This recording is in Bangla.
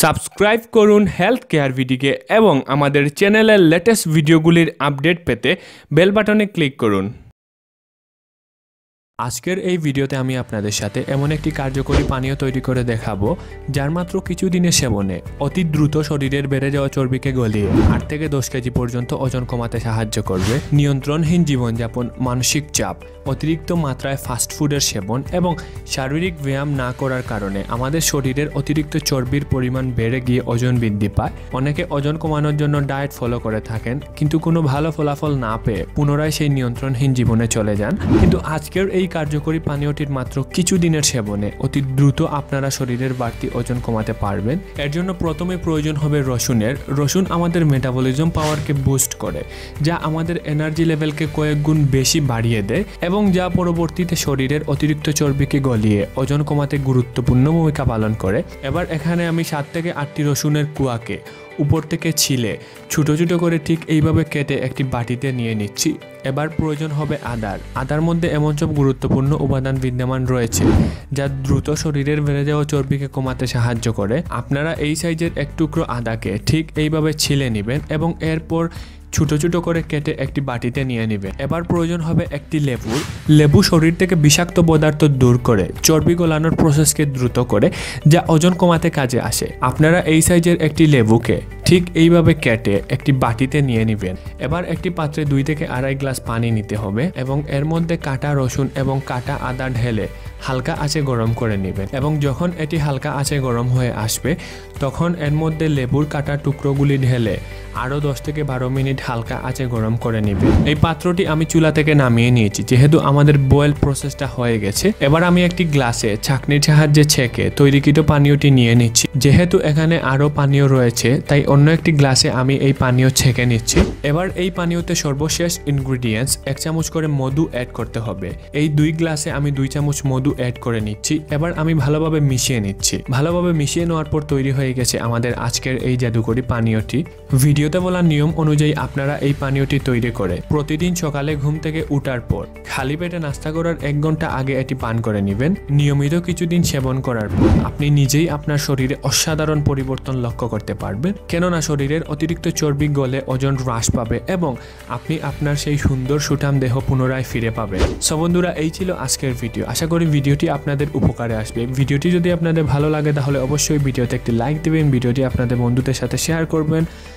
সাবস্ক্রাইব করুন হেলথ কেয়ার ভিডিকে এবং আমাদের চ্যানেলের লেটেস্ট ভিডিওগুলির আপডেট পেতে বেল বাটনে ক্লিক করুন। আজকের এই ভিডিওতে আমি আপনাদের সাথে এমন একটি কার্যকরী পানীয় তৈরি করে দেখাবো, যার মাত্র কিছু দিনের সেবনে অতি দ্রুত শরীরের বেড়ে যাওয়া চর্বিকে গলিয়ে আট থেকে দশ কেজি পর্যন্ত ওজন কমাতে সাহায্য করবে। নিয়ন্ত্রণহীন জীবনযাপন, মানসিক চাপ, অতিরিক্ত মাত্রায় ফাস্টফুডের সেবন এবং শারীরিক ব্যায়াম না করার কারণে আমাদের শরীরের অতিরিক্ত চর্বির পরিমাণ বেড়ে গিয়ে ওজন বৃদ্ধি পায়। অনেকে ওজন কমানোর জন্য ডায়েট ফলো করে থাকেন, কিন্তু কোনো ভালো ফলাফল না পেয়ে পুনরায় সেই নিয়ন্ত্রণহীন জীবনে চলে যান। কিন্তু আজকের এই কার্যকরী পানীয়টির মাত্র কিছু দিনের সেবনে অতি দ্রুত আপনারা শরীরের বাড়তি ওজন কমাতে পারবেন। এর জন্য প্রথমে প্রয়োজন হবে রসুনের। রসুন আমাদের মেটাবলিজম পাওয়ারকে বুস্ট করে, যা আমাদের এনার্জি লেভেলকে কয়েক গুণ বেশি বাড়িয়ে দেয় এবং যা পরবর্তীতে শরীরের অতিরিক্ত চর্বিকে গলিয়ে ওজন কমাতে গুরুত্বপূর্ণ ভূমিকা পালন করে। এবার এখানে আমি সাত থেকে আটটি রসুনের কুয়াকে উপর থেকে ছিলে। ছোটো ছোটো করে ঠিক এইভাবে কেটে একটি বাটিতে নিয়ে নিচ্ছি। এবার প্রয়োজন হবে আদার। আদার মধ্যে এমন সব গুরুত্বপূর্ণ উপাদান বিদ্যমান রয়েছে, যা দ্রুত শরীরের বেড়ে যাওয়া চর্বিকে কমাতে সাহায্য করে। আপনারা এই সাইজের এক টুকরো আদাকে ঠিক এইভাবে ছিলে নেবেন এবং এরপর ছোট ছোট করে কেটে একটি বাটিতে নিয়ে নেবে। এবার প্রয়োজন হবে একটি লেবু। লেবু শরীর থেকে বিষাক্ত পদার্থ দূর করে, চর্বি গলানোর প্রসেসকে দ্রুত করে, যা ওজন কমাতে কাজে আসে। আপনারা এই সাইজের একটি লেবুকে ঠিক এইভাবে কেটে একটি বাটিতে নিয়ে নেবেন। এবার একটি পাত্রে দুই থেকে আড়াই গ্লাস পানি নিতে হবে এবং এর মধ্যে কাটা রসুন এবং কাটা আদা ঢেলে হালকা আঁচে গরম করে নেবেন এবং যখন এটি হালকা আঁচে গরম হয়ে আসবে, তখন এর মধ্যে লেবুর কাটা টুকরোগুলি ঢেলে আরও দশ থেকে বারো মিনিট হালকা আঁচে গরম করে নেবেন এই পাত্রটি আমি চুলা থেকে নামিয়ে নিয়েছি, যেহেতু আমাদের বয়েল প্রসেসটা হয়ে গেছে। এবার আমি একটি গ্লাসে ছাকনির সাহায্যে ছেঁকে তৈরিকৃত পানীয়টি নিয়ে নিচ্ছি। যেহেতু এখানে আরও পানীয় রয়েছে, তাই অন্য একটি গ্লাসে আমি এই পানীয় ছেঁকে নিচ্ছি। এবার এই পানীয়তে সর্বশেষ ইনগ্রিডিয়েন্টস এক চামচ করে মধু অ্যাড করতে হবে। এই দুই গ্লাসে আমি দুই চামচ মধু অ্যাড করে নিচ্ছি। এবার আমি ভালোভাবে মিশিয়ে নিচ্ছি। ভালোভাবে মিশিয়ে নেওয়ার পর তৈরি হয়ে গেছে আমাদের আজকের এই জাদুকরি পানীয়টি। ভিডিওতে বলা নিয়ম অনুযায়ী আপনারা এই পানীয়টি তৈরি করে প্রতিদিন সকালে ঘুম থেকে উঠার পর খালি পেটে নাস্তা করার এক ঘণ্টা আগে এটি পান করে নেবেন। নিয়মিত কিছুদিন সেবন করার পর আপনি নিজেই আপনার শরীরে অসাধারণ পরিবর্তন লক্ষ্য করতে পারবেন। কেননা শরীরের অতিরিক্ত চর্বি গলে ওজন হ্রাস পাবে এবং আপনি আপনার সেই সুন্দর সুঠাম দেহ পুনরায় ফিরে পাবেন। সো বন্ধুরা, এই ছিল আজকের ভিডিও। আশা করি ভিডিওটি আপনাদের উপকারে আসবে। ভিডিওটি যদি আপনাদের ভালো লাগে তাহলে অবশ্যই ভিডিওতে একটি লাইক দেবেন, ভিডিওটি আপনাদের বন্ধুদের সাথে শেয়ার করবেন।